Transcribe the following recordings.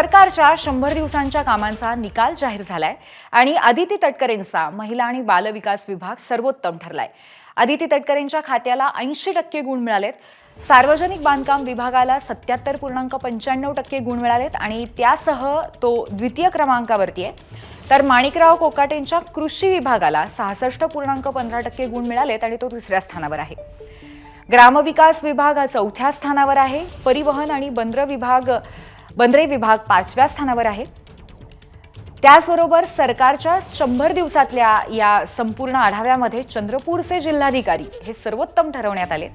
सरकारच्या शंभर दिवसांच्या कामांचा निकाल जाहीर झालाय आणि आदिती तटकरेंचा महिला आणि बालविकास विभाग सर्वोत्तम ठरलाय. आदिती तटकरेंच्या खात्याला ऐंशी टक्के गुण मिळालेत. सार्वजनिक बांधकाम विभागाला सत्याहत्तर पूर्णांक पंच्याण्णव टक्के गुण मिळालेत आणि त्यासह तो द्वितीय क्रमांकावरती आहे. तर माणिकराव कोकाटेंच्या कृषी विभागाला सहासष्ट पूर्णांक पंधरा टक्के गुण मिळालेत आणि तो तिसऱ्या स्थानावर आहे. ग्रामविकास विभाग हा चौथ्या स्थानावर आहे. परिवहन आणि बंदर विभाग बंदरे विभाग पाचव्या स्थानावर आहे. त्याचबरोबर सरकारच्या शंभर दिवसातल्या या संपूर्ण आढाव्यामध्ये चंद्रपूरचे जिल्हाधिकारी हे सर्वोत्तम ठरवण्यात आले.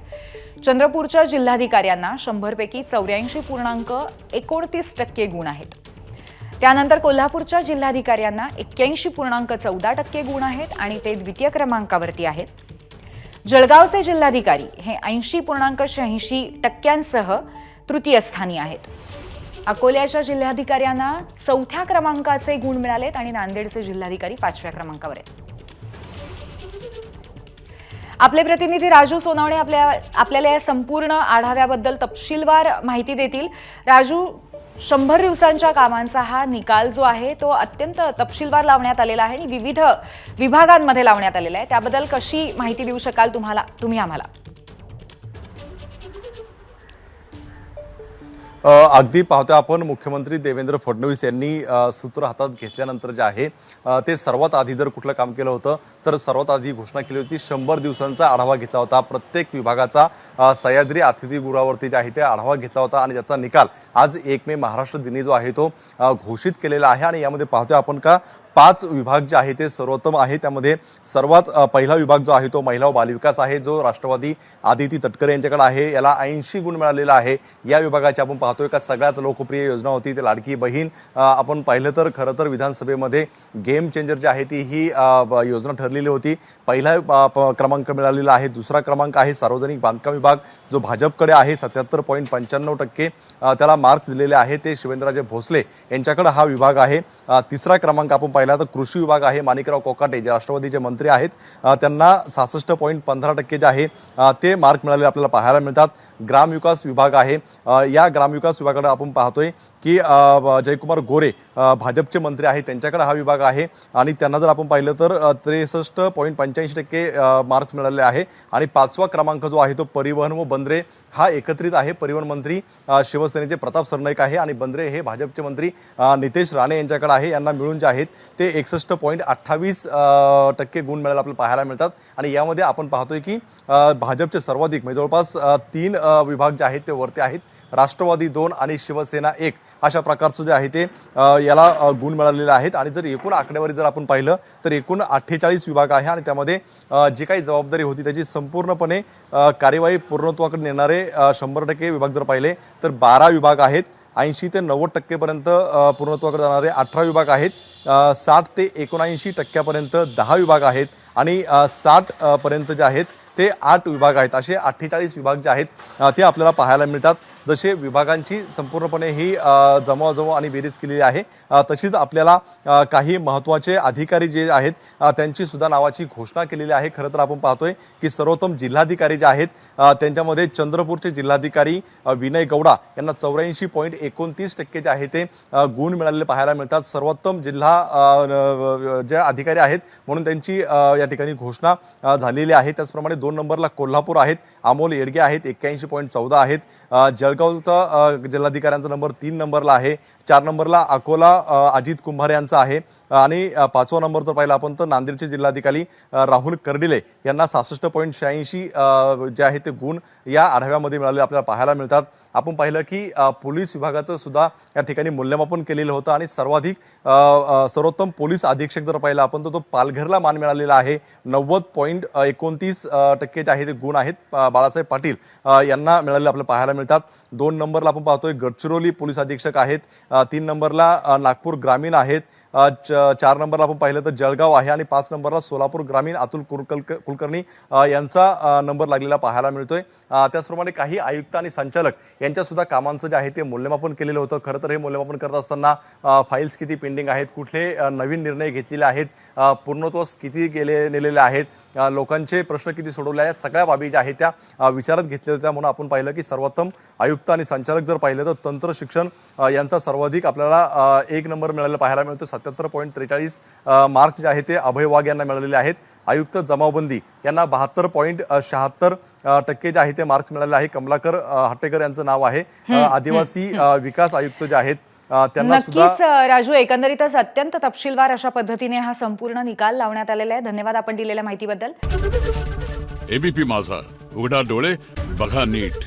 चंद्रपूरच्या जिल्हाधिकाऱ्यांना शंभरपैकी चौऱ्याऐंशी पूर्णांक एकोणतीस टक्के गुण आहेत. त्यानंतर कोल्हापूरच्या जिल्हाधिकाऱ्यांना एक्क्याऐंशी पूर्णांक चौदा टक्के गुण आहेत आणि ते द्वितीय क्रमांकावरती आहेत. जळगावचे जिल्हाधिकारी हे ऐंशी पूर्णांक शहाऐंशी टक्क्यांसह तृतीय स्थानी आहेत. अकोल्याच्या जिल्हाधिकाऱ्यांना चौथ्या क्रमांकाचे गुण मिळालेत आणि नांदेडचे जिल्हाधिकारी पाचव्या क्रमांकावर आहेत. आपले प्रतिनिधी राजू सोनावणे आपल्या आपल्याला या संपूर्ण आढाव्याबद्दल तपशीलवार माहिती देतील. राजू शंभर दिवसांच्या कामांचा हा निकाल जो आहे तो अत्यंत तपशीलवार लावण्यात आलेला आहे आणि विविध विभागांमध्ये लावण्यात आलेला आहे. त्याबद्दल कशी माहिती देऊ शकाल तुम्हाला तुम्ही आम्हाला? अगदी पाहतो आपण मुख्यमंत्री देवेंद्र फडणवीस यांनी सूत्र हातात घेतल्यानंतर जे आहे ते सर्वात आधी जर कुठलं काम केलं होतं तर सर्वात आधी घोषणा केली होती शंभर दिवसांचा आढावा घेतला होता. प्रत्येक विभागाचा सह्याद्री अतिथीगृहावरती जे आहे ते आढावा घेतला होता आणि त्याचा निकाल आज एक मे महाराष्ट्र दिनी जो आहे तो घोषित केलेला आहे. आणि यामध्ये पाहतोय आपण का पाच विभाग जे आहे ते सर्वोत्तम आहे. त्यामध्ये सर्वात पहिला विभाग जो आहे तो महिला व बालविकास आहे जो राष्ट्रवादी आदिती तटकरे यांच्याकडे आहे. याला ऐंशी गुण मिळालेला आहे. या विभागाची आपण पाहतो पाहतोय का सगळ्यात लोकप्रिय योजना होती ते लाडकी बहीण. आपण पाहिलं तर खरं तर विधानसभेमध्ये गेम चेंजर जी आहे ती ही योजना ठरलेली होती. पहिला प- क्रमांक मिळालेला आहे दुसरा क्रमांक आहे सार्वजनिक बांधकाम विभाग जो भाजपकडे आहे सत्याहत्तर पॉईंट पंच्याण्णव टक्के त्याला मार्क्स दिलेले आहे ते शिवेंद्रराजे भोसले यांच्याकडे हा विभाग आहे. तिसरा क्रमांक आपण पाहिला तर कृषी विभाग आहे माणिकराव कोकाटे जे राष्ट्रवादीचे मंत्री आहेत त्यांना सहासष्ट पॉईंट पंधरा टक्के जे आहे ते मार्क मिळालेले आपल्याला पाहायला मिळतात. ग्रामविकास विभाग आहे या ग्रामविकास विभागाकडे आपण पाहतोय की जयकुमार गोरे भाजपचे मंत्री आहेत त्यांच्याकडे हा विभाग आहे. आणि त्यांना जर आपण पाहिलं तर त्रेसष्ट पॉईंट पंच्याऐंशी टक्के मार्क्स मिळालेले आहे. आणि पाचवा क्रमांक जो आहे तो परिवहन व बंदरे हा एकत्रित आहे. परिवहन मंत्री शिवसेनेचे प्रताप सरनाईक आहे. आणि बंदरे हे भाजपचे मंत्री नितेश राणे यांच्याकडे आहे. यांना मिळून जे आहेत ते एकसष्ट पॉईंट अठ्ठावीस टक्के गुण मिळायला आपल्याला पाहायला मिळतात. आणि यामध्ये आपण पाहतोय की भाजपचे सर्वाधिक म्हणजे जवळपास तीन विभाग जे आहेत ते वरती आहेत. राष्ट्रवादी दोन आणि शिवसेना एक अशा प्रकारचं जे आहे ते याला गुण मिळालेले आहेत. आणि जर एकूण आकडेवारी जर आपण पाहिलं तर एकूण अठ्ठेचाळीस विभाग आहे आणि त्यामध्ये जी काही जबाबदारी होती त्याची संपूर्णपणे कार्यवाही पूर्णत्वाकडे नेणारे शंभर टक्के विभाग जर पाहिले तर बारा विभाग आहेत. ऐंशी ते नव्वद टक्केपर्यंत पूर्णत्वाकडे जाणारे अठरा विभाग आहेत. साठ ते एकोणऐंशी टक्क्यापर्यंत दहा विभाग आहेत. आणि साठ पर्यंत जे आहेत ते आठ विभाग आहेत. असे अठ्ठेचाळीस विभाग जे आहेत ते आपल्याला पाहायला मिळतात. जसे विभागांची संपूर्णपणे ही अ, जमवाजमव आणि बेरीज केलेली आहे तशीच आपल्याला काही महत्त्वाचे अधिकारी जे आहेत त्यांची सुद्धा नावाची घोषणा केलेली आहे. खरं तर आपण पाहतोय की सर्वोत्तम जिल्हाधिकारी जे आहेत त्यांच्यामध्ये चंद्रपूरचे जिल्हाधिकारी विनय गौडा यांना चौऱ्याऐंशी पॉईंट एकोणतीस टक्के जे आहे ते गुण मिळालेले पाहायला मिळतात. सर्वोत्तम जिल्हा जे अधिकारी आहेत म्हणून त्यांची या ठिकाणी घोषणा झालेली आहे. त्याचप्रमाणे दोन नंबरला कोल्हापूर आहेत अमोल येडगे आहेत एक्क्याऐंशी पॉईंट चौदा आहेत जळ जळगावचा जिल्हाधिकाऱ्यांचा नंबर तीन नंबरला आहे. चार नंबरला अकोला अजित कुंभार यांचा आहे. आणि पाचवा नंबर जर पाहिला आपण तर नांदेडचे जिल्हाधिकारी राहुल कर्डिले यांना सहासष्ट पॉईंट शहाऐंशी जे आहे ते गुण या आढाव्यामध्ये मिळाले आपल्याला पाहायला मिळतात. आपण पाहिलं की पोलीस विभागाचं सुद्धा या ठिकाणी मूल्यमापन केलेलं होतं आणि सर्वाधिक सर्वोत्तम पोलीस अधीक्षक जर पाहिला आपण तर तो पालघरला मान मिळालेला आहे. नव्वद पॉईंट एकोणतीस टक्के जे आहे ते गुण आहेत बाळासाहेब पाटील यांना मिळालेले आपल्याला पाहायला मिळतात. दोन नंबरला आपण पाहतोय गडचिरोली पोलीस अधीक्षक आहेत. तीन नंबरला नागपूर ग्रामीण आहेत. चार नंबरला आपण पाहिलं तर जळगाव आहे आणि पाच नंबरला सोलापूर ग्रामीण अतुल कुलकल कुलकर्णी यांचा नंबर लागलेला पाहायला मिळतोय. त्याचप्रमाणे काही आयुक्त आणि संचालक यांच्यासुद्धा कामांचं जे आहे ते मूल्यमापन केलेलं होतं. खरं तर हे मूल्यमापन करत असताना फाईल्स किती पेंडिंग आहेत कुठले नवीन निर्णय घेतलेले आहेत अ, पूर्णत्वास किती गेले नेलेले आहेत लोकांचे प्रश्न किती सोडवले आहेत सगळ्या बाबी ज्या आहेत त्या विचारात घेतल्या होत्या म्हणून आपण पाहिलं की सर्वोत्तम आयुक्त आणि संचालक जर पाहिलं तर तंत्र शिक्षण यांचा सर्वाधिक आपल्याला एक नंबर मिळालेला पाहायला मिळतो सत्याहत्तर पॉईंट त्रेचाळीस मार्क्स जे आहेत ते अभय वाघ यांना मिळालेले आहेत. आयुक्त जमावबंदी यांना बहात्तर पॉईंट शहात्तर टक्के जे आहे ते मार्क्स मिळाले आहे. कमलाकर हट्टेकर यांचं नाव आहे. आदिवासी विकास आयुक्त जे आहेत अ, त्यांना सुद्धा नक्कीच राजू एकंदरीतच अत्यंत तपशीलवार अशा पद्धतीने हा संपूर्ण निकाल लावण्यात आलेला आहे. धन्यवाद आपण दिलेल्या माहितीबद्दल. एबीपी माझा. उघडा डोळे बघा नीट.